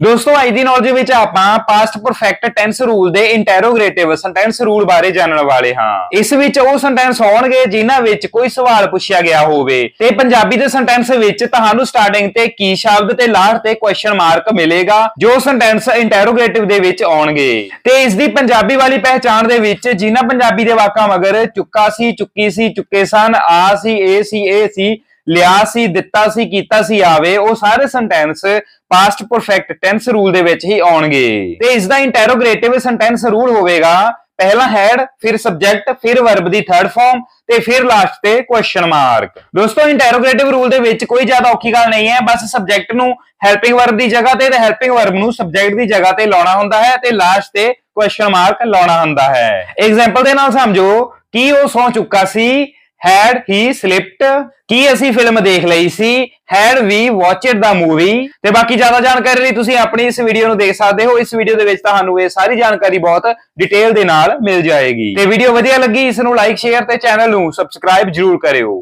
ਦੋਸਤੋ, ਅੱਜ ਦੀ ਨੌਲੇਜ ਵਿੱਚ ਆਪਾਂ ਪਾਸਟ ਪਰਫੈਕਟ ਟੈਂਸ ਰੂਲ ਦੇ ਇੰਟਰੋਗੇਟਿਵ ਸੈਂਟੈਂਸ ਰੂਲ ਬਾਰੇ ਜਾਣਨ ਵਾਲੇ ਹਾਂ। ਇਸ ਵਿੱਚ ਉਹ ਸੈਂਟੈਂਸ ਹੋਣਗੇ ਜਿਨ੍ਹਾਂ ਵਿੱਚ ਕੋਈ ਸਵਾਲ ਪੁੱਛਿਆ ਗਿਆ ਹੋਵੇ। ਤੇ ਪੰਜਾਬੀ ਦੇ ਸੈਂਟੈਂਸ ਵਿੱਚ ਤੁਹਾਨੂੰ ਸਟਾਰਟਿੰਗ ਤੇ ਕੀ ਸ਼ਬਦ ਤੇ ਲਾਸਟ ਤੇ ਕੁਐਸਚਨ ਮਾਰਕ ਮਿਲੇਗਾ, ਜੋ ਸੈਂਟੈਂਸ ਇੰਟਰੋਗੇਟਿਵ ਦੇ ਵਿੱਚ ਆਉਣਗੇ। ਤੇ ਇਸ ਦੀ ਪੰਜਾਬੀ ਵਾਲੀ ਪਹਿਚਾਣ ਦੇ ਵਿੱਚ ਜਿਨ੍ਹਾਂ ਪੰਜਾਬੀ ਦੇ ਵਾਕਾਂ ਮਗਰ ਚੁੱਕਾ ਸੀ, ਚੁੱਕੀ ਸੀ, ਚੁੱਕੇ ਸਨ, ਆ ਸੀ, ਇਹ ਸੀ ਇਹ ਸੀ ਲਿਆ ਸੀ, ਦਿੱਤਾ ਸੀ, ਕੀਤਾ ਸੀ ਆਵੇ, ਉਹ ਸਾਰੇ sentence past perfect tense rule ਦੇ ਵਿੱਚ ਹੀ ਆਉਣਗੇ। ਤੇ ਇਸ ਦਾ ਇੰਟਰੋਗੇਟਿਵ ਸੈਂਟੈਂਸ ਰੂਲ ਹੋਵੇਗਾ, ਪਹਿਲਾ ਹੈਡ ਫਿਰ ਸਬਜੈਕਟ ਫਿਰ ਵਰਬ ਦੀ ਥਰਡ ਫਾਰਮ ਤੇ ਫਿਰ ਲਾਸਟ ਤੇ ਕੁਐਸਚਨ ਮਾਰਕ ਦੋਸਤੋ ਇੰਟਰੋਗੇਟਿਵ ਰੂਲ ਦੇ ਵਿੱਚ ਕੋਈ ਜ਼ਿਆਦਾ ਔਖੀ ਗੱਲ ਨਹੀਂ ਹੈ, ਬਸ ਸਬਜੈਕਟ ਨੂੰ ਹੈਲਪਿੰਗ ਵਰਬ ਦੀ ਜਗ੍ਹਾ ਤੇ ਤੇ ਹੈਲਪਿੰਗ ਵਰਬ ਨੂੰ ਸਬਜੈਕਟ ਦੀ ਜਗ੍ਹਾ ਤੇ ਲਾਉਣਾ ਹੁੰਦਾ ਹੈ ਤੇ ਲਾਸਟ ਤੇ ਕੁਐਸਚਨ ਮਾਰਕ ਲਾਉਣਾ ਹੁੰਦਾ ਹੈ। ਐਗਜ਼ਾਮਪਲ ਦੇ ਨਾਲ ਸਮਝੋ ਕੀ ਉਹ ਸੌ ਚੁੱਕਾ ਸੀ had he slept ਕੀ ਅਸੀਂ ਫਿਲਮ ਦੇਖ ਲਈ ਸੀ? Had we watched the movie? ਤੇ ਬਾਕੀ ਜ਼ਿਆਦਾ ਜਾਣਕਾਰੀ ਲਈ ਤੁਸੀਂ ਆਪਣੀ ਇਸ ਵੀਡੀਓ ਨੂੰ ਦੇਖ ਸਕਦੇ ਹੋ। ਇਸ ਵੀਡੀਓ ਦੇ ਵਿੱਚ ਤੁਹਾਨੂੰ ਇਹ ਸਾਰੀ ਜਾਣਕਾਰੀ ਬਹੁਤ ਡਿਟੇਲ ਦੇ ਨਾਲ ਮਿਲ ਜਾਏਗੀ। ਤੇ ਵੀਡੀਓ ਵਧੀਆ ਲੱਗੀ, ਇਸ ਨੂੰ ਲਾਈਕ ਸ਼ੇਅਰ ਤੇ ਚੈਨਲ ਨੂੰ ਸਬਸਕ੍ਰਾਈਬ ਜਰੂਰ ਕਰਿਓ।